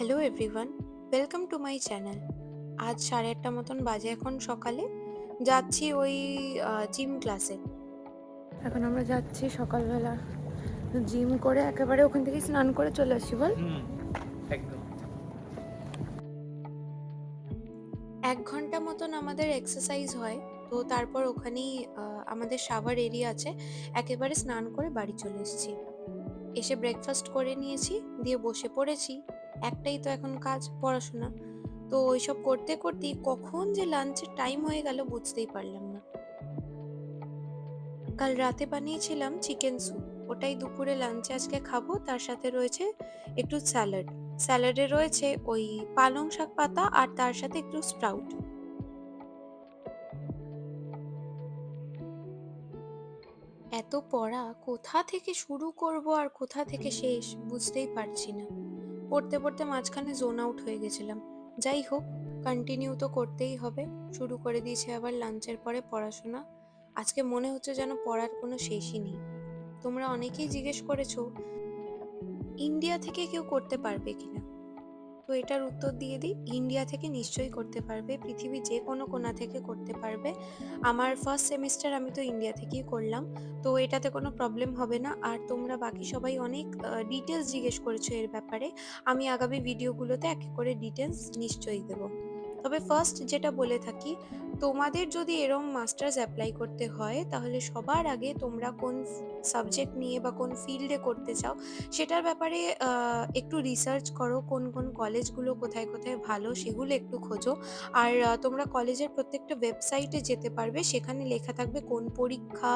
Hello everyone welcome to my channel আজ সাড়ে আটটা মতন বাজে এখন সকালে। যাচ্ছি ওই জিম ক্লাসে এখন আমরা যাচ্ছি সকালবেলা। জিম করে একেবারে ওখান থেকে স্নান করে চলে আসছি বল। এক ঘণ্টা মতন আমাদের এক্সারসাইজ হয় তো তারপর ওখানেই আমাদের সাভার এরিয়া আছে। একেবারে স্নান করে বাড়ি চলে এসেছি। এসে ব্রেকফাস্ট করে নিয়েছি দিয়ে বসে পড়েছি। একটাই তো এখন কাজ পড়াশোনা। তো ওইসব করতে করতেই কখন যে লাঞ্চের টাইম হয়ে গেল বুঝতেই পারলাম না। কাল রাতে বানিয়েছিলাম চিকেন স্যুপ ওটাই দুপুরে লাঞ্চে আজকে খাব, তার সাথে রয়েছে একটু স্যালাড স্যালাডে রয়েছে ওই পালং শাক পাতা আর তার সাথে একটু স্প্রাউট এত পড়া কোথা থেকে শুরু করব আর কোথা থেকে শেষ বুঝতেই পারছি না। পড়তে পড়তে মাঝখানে জোন আউট হয়ে গেছিলাম। যাই হোক কন্টিনিউ তো করতেই হবে। শুরু করে দিয়েছে আবার লাঞ্চের পরে পড়াশোনা। আজকে মনে হচ্ছে যেন পড়ার কোনো শেষই নেই। তোমরা অনেকেই জিজ্ঞেস করেছ ইন্ডিয়া থেকে কেউ করতে পারবে কিনা? তো এটার উত্তর দিয়ে দিই ইন্ডিয়া থেকে নিশ্চয়ই করতে পারবে, পৃথিবী যে কোনো কোনা থেকে করতে পারবে। আমার ফার্স্ট সেমিস্টার আমি তো ইন্ডিয়া থেকেই করলাম, তো এটাতে কোনো প্রবলেম হবে না। আর তোমরা বাকি সবাই অনেক ডিটেলস জিজ্ঞেস করেছ এর ব্যাপারে, আমি আগামী ভিডিওগুলোতে এক করে ডিটেলস নিশ্চয়ই দেবো। তবে ফার্স্ট যেটা বলে থাকি, তোমাদের যদি এরম মাস্টার্স অ্যাপ্লাই করতে হয়, তাহলে সবার আগে তোমরা কোন সাবজেক্ট নিয়ে বা কোন ফিল্ডে করতে চাও, সেটার ব্যাপারে একটু রিসার্চ করো, কোন কোন কলেজগুলো কোথায় কোথায় ভালো সেগুলো একটু খোঁজো। আর তোমরা কলেজের প্রত্যেকটা ওয়েবসাইটে যেতে পারবে, সেখানে লেখা থাকবে কোন পরীক্ষা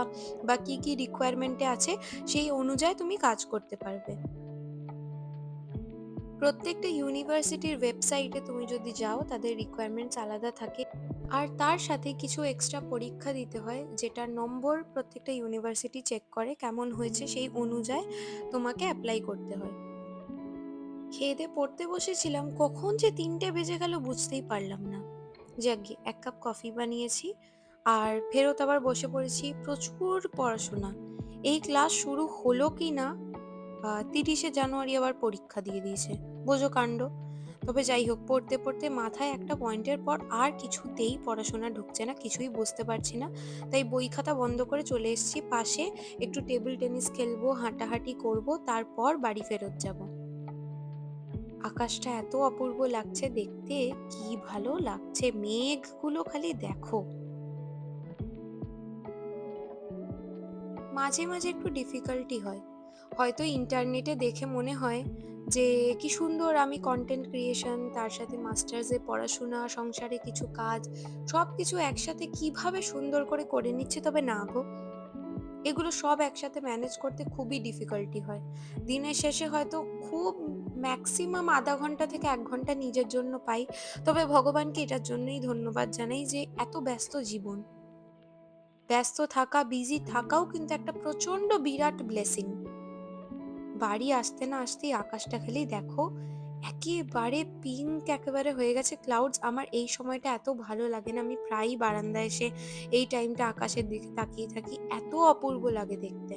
বা কি কি রিকোয়ারমেন্টে আছে, সেই অনুযায়ী তুমি কাজ করতে পারবে। প্রত্যেকটা ইউনিভার্সিটির ওয়েবসাইটে তুমি যদি যাও, তাদের রিকোয়ারমেন্টস আলাদা থাকে। আর তার সাথে কিছু এক্সট্রা পরীক্ষা দিতে হয়, যেটার নম্বর প্রত্যেকটা ইউনিভার্সিটি চেক করে, কেমন হয়েছে সেই অনুযায়ী তোমাকে অ্যাপ্লাই করতে হয়। খেয়ে পড়তে বসেছিলাম, কখন যে তিনটে বেজে গেল বুঝতেই পারলাম না। যাকে এক কাপ কফি বানিয়েছি, আর ফেরত আবার বসে পড়েছি। প্রচুর পড়াশোনা। এই ক্লাস শুরু হলো কি না তিরিশে জানুয়ারি আবার পরীক্ষা দিয়ে দিয়েছে। বোঝো কাণ্ড। তবে যাই হোক, পড়তে পড়তে মাথায় একটা পয়েন্টের পর আর কিছুতেই পড়াশোনা ঢুকছে না, কিছুই বুঝতে পারছি না। তাই বই খাতা বন্ধ করে চলে এসেছি। পাশে একটু টেবিল টেনিস খেলব, হাঁটাহাঁটি করব, তারপর বাড়ি ফেরত যাব। আকাশটা এত অপূর্ব লাগছে দেখতে, কি ভালো লাগছে। মেঘগুলো খালি দেখো। মাঝে মাঝে একটু ডিফিকাল্টি হয়। হয়তো ইন্টারনেটে দেখে মনে হয় যে কি সুন্দর আমি কন্টেন্ট ক্রিয়েশন তার সাথে মাস্টার্সে পড়াশোনা, সংসারে কিছু কাজ সব কিছু একসাথে কীভাবে সুন্দর করে করে নিচ্ছে তবে না গো। এগুলো সব একসাথে ম্যানেজ করতে খুবই ডিফিকাল্টি হয়। দিনের শেষে হয়তো খুব ম্যাক্সিমাম আধা ঘণ্টা থেকে এক ঘণ্টা নিজের জন্য পাই। তবে ভগবানকে এটার জন্যই ধন্যবাদ জানাই যে এত ব্যস্ত জীবন। ব্যস্ত থাকা বিজি থাকাও কিন্তু একটা প্রচণ্ড বিরাট ব্লেসিং বাড়ি আসতে না আসতেই আকাশটা খালি দেখো, একেবারে পিঙ্ক একেবারে হয়ে গেছে ক্লাউডস আমার এই সময়টা এত ভালো লাগে না, আমি প্রায়ই বারান্দায় এসে এই টাইমটা আকাশের দিকে তাকিয়ে থাকি, এত অপূর্ব লাগে দেখতে।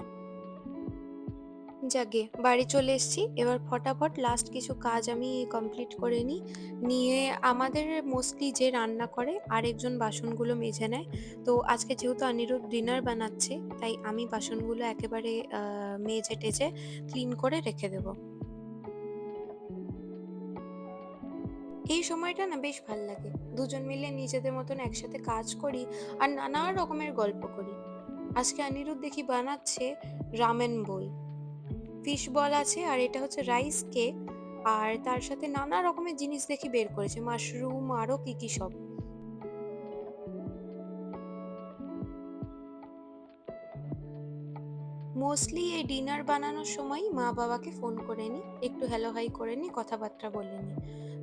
যাগে, বাড়ি চলে এসেছি। এবার ফটাফট লাস্ট কিছু কাজ আমি কমপ্লিট করে নিই। নিয়ে আমাদের মোস্টলি যে রান্না করে, আরেকজন বাসনগুলো মেজে নেয়। তো আজকে যেহেতু অনিরুদ্ধ ডিনার বানাচ্ছে, তাই আমি বাসনগুলো একেবারে মেজে টেজে ক্লিন করে রেখে দেবো। এই সময়টা না বেশ ভালো লাগে। দুজন মিলে নিজেদের মতন একসাথে কাজ করি আর নানা রকমের গল্প করি। আজকে অনিরুদ্ধ দেখি বানাচ্ছে রামেন বোল ফিশ বল আছে আর এটা হচ্ছে রাইস কেক আর তার সাথে নানা রকমের জিনিস দেখি বের করেছে। মাশরুম আরও কি কি সব। মোস্টলি এই ডিনার বানানোর সময় মা বাবাকে ফোন করে নি, একটু হ্যালো হাই করে নি, কথাবার্তা বলে নি।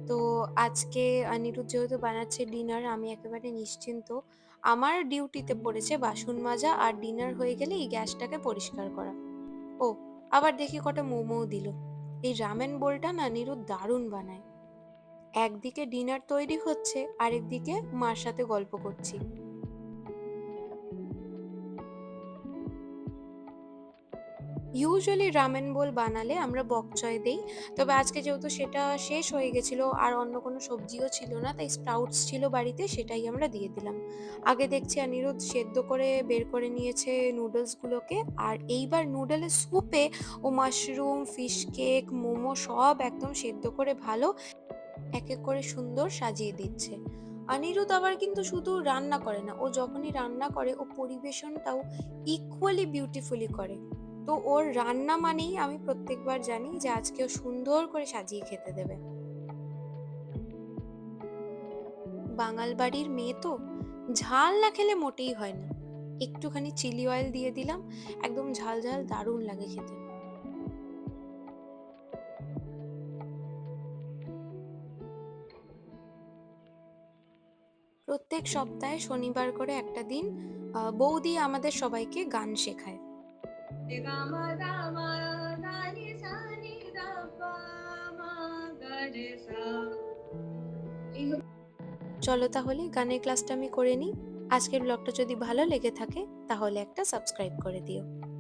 তো আজকে অনিরুদ্ধ যেহেতু বানাচ্ছে ডিনার আমি একেবারে নিশ্চিন্ত। আমার ডিউটিতে পড়েছে বাসন মাজা আর ডিনার হয়ে গেলে এই গ্যাসটাকে পরিষ্কার করা। ও আবার দেখি কটা মোমোও দিল। এই রামেন বোলটা না নিরু দারুণ বানায়। একদিকে ডিনার তৈরি হচ্ছে, আরেকদিকে মার সাথে গল্প করছি। ইউজুয়ালি রামেন বোল বানালে আমরা বক চয় দেই। তবে আজকে যেহেতু সেটা শেষ হয়ে গেছিল আর অন্য কোনো সবজিও ছিল না তাই স্প্রাউটস ছিল বাড়িতে সেটাই আমরা দিয়ে দিলাম। আগে দেখছি অনিরুদ্ধ সেদ্ধ করে বের করে নিয়েছে নুডলসগুলোকে আর এইবার নুডলের স্যুপে ও মাশরুম, ফিশ কেক, মোমো সব একদম সেদ্ধ করে ভালো এক, এক করে সুন্দর সাজিয়ে দিচ্ছে। অনিরুদ্ধ আবার কিন্তু শুধু রান্না করে না, ও যখনই রান্না করে ও পরিবেশনটাও ইকুয়ালি বিউটিফুলি করে। তো ওর রান্না মানেই আমি প্রত্যেকবার জানি যে আজকে ও সুন্দর করে সাজিয়ে খেতে দেবে। বাঙাল বাড়ির মেয়ে তো, ঝাল না খেলে মোটেই হয় না। একটুখানি চিলি অয়েল দিয়ে দিলাম, একদম ঝাল, ঝাল দারুণ লাগে খেতে। প্রত্যেক সপ্তাহে শনিবার করে একটা দিন বৌদি আমাদের সবাইকে গান শেখায়। চলো তাহলে গানের ক্লাসটা আমি করে নিই। আজকের ব্লগটা যদি ভালো লেগে থাকে, তাহলে একটা সাবস্ক্রাইব করে দিও।